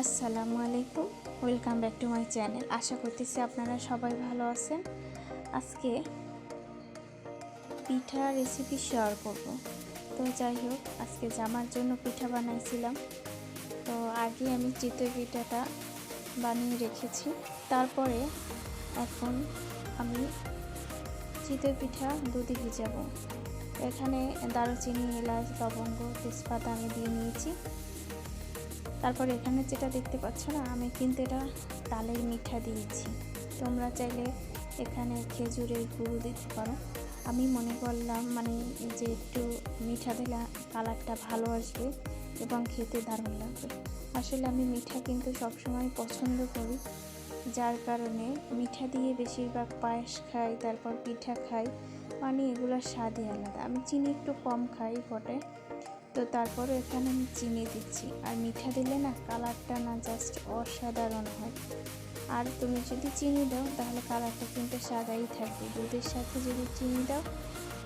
আসসালামু আলাইকুম। Welcome back to my channel আশা করতেছি আপনারা সবাই ভালো আছেন। আজকে পিঠা রেসিপি শেয়ার করব। তো যাই হোক, আজকে জামার জন্য পিঠা বানাইছিলাম, তো আগে আমি চিতই পিঠাটা বানিয়ে রেখেছি। তারপরে এখন আমি চিতই পিঠা দুধে ভিজাবো। এখানে দারুচিনি, এলাচ, লবঙ্গ, তেজপাতা আমি দিয়ে নিয়েছি। তারপর এখানে যেটা দেখতে পাচ্ছ না, আমি কিন্তু এটা তালের মিঠা দিয়েছি। তোমরা চাইলে এখানে খেজুরের গুঁড়ো দিতে পারো। আমি মনে করলাম মানে যে একটু মিঠা দিলে কালারটা ভালো আসবে এবং খেতে দারুণ লাগবে। আসলে আমি মিঠা কিন্তু সবসময় পছন্দ করি, যার কারণে মিঠা দিয়ে বেশিরভাগ পায়েস খাই, তারপর পিঠা খাই মানে এগুলোর স্বাদই আলাদা। আমি চিনি একটু কম খাই বটে তো তারপরে এখানে আমি চিনি দিচ্ছি। আর মিঠা দিলে না কালারটা না জাস্ট অসাধারণ হয়। আর তুমি যদি চিনি দাও, তাহলে কালারটা কিন্তু সাদাই থাকবে। দুধের সাথে যদি চিনি দাও,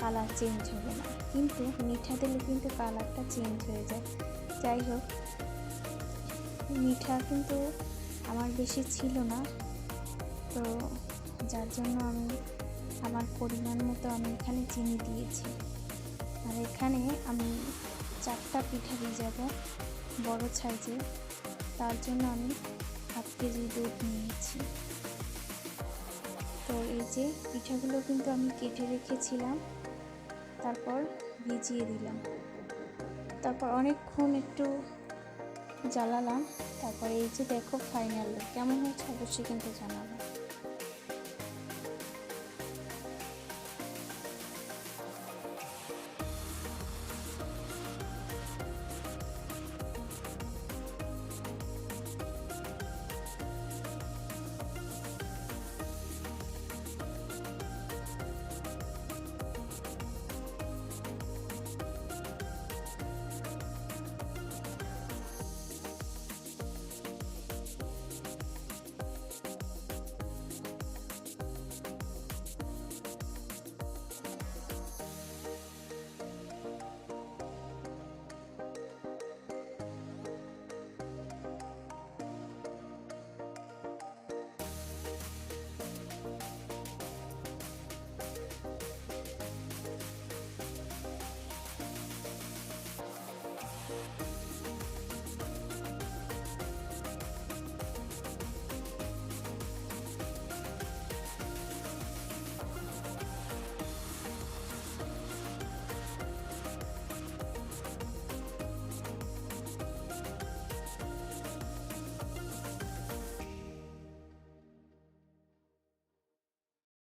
কালার চেঞ্জ হবে না। কিন্তু মিঠা দিলে কিন্তু কালারটা চেঞ্জ হয়ে যায়। যাই হোক, মিঠা কিন্তু আমার বেশি ছিল না। তো যার জন্য আমি আমার পরিমাণ মতো আমি এখানে চিনি দিয়েছি। আর এখানে আমি চারটা পিঠা ভিজাবো বড় সাইজে তার জন্য আমি হাফ কেজি দুধ নিয়েছি তো এই যে পিঠাগুলো কিন্তু আমি কেটে রেখেছিলাম, তারপর ভিজিয়ে দিলাম। তারপর অনেকক্ষণ একটু জ্বালালাম। তারপর এই যে দেখো ফাইনাল কেমন হয়েছে অবশ্যই কিন্তু জানাব।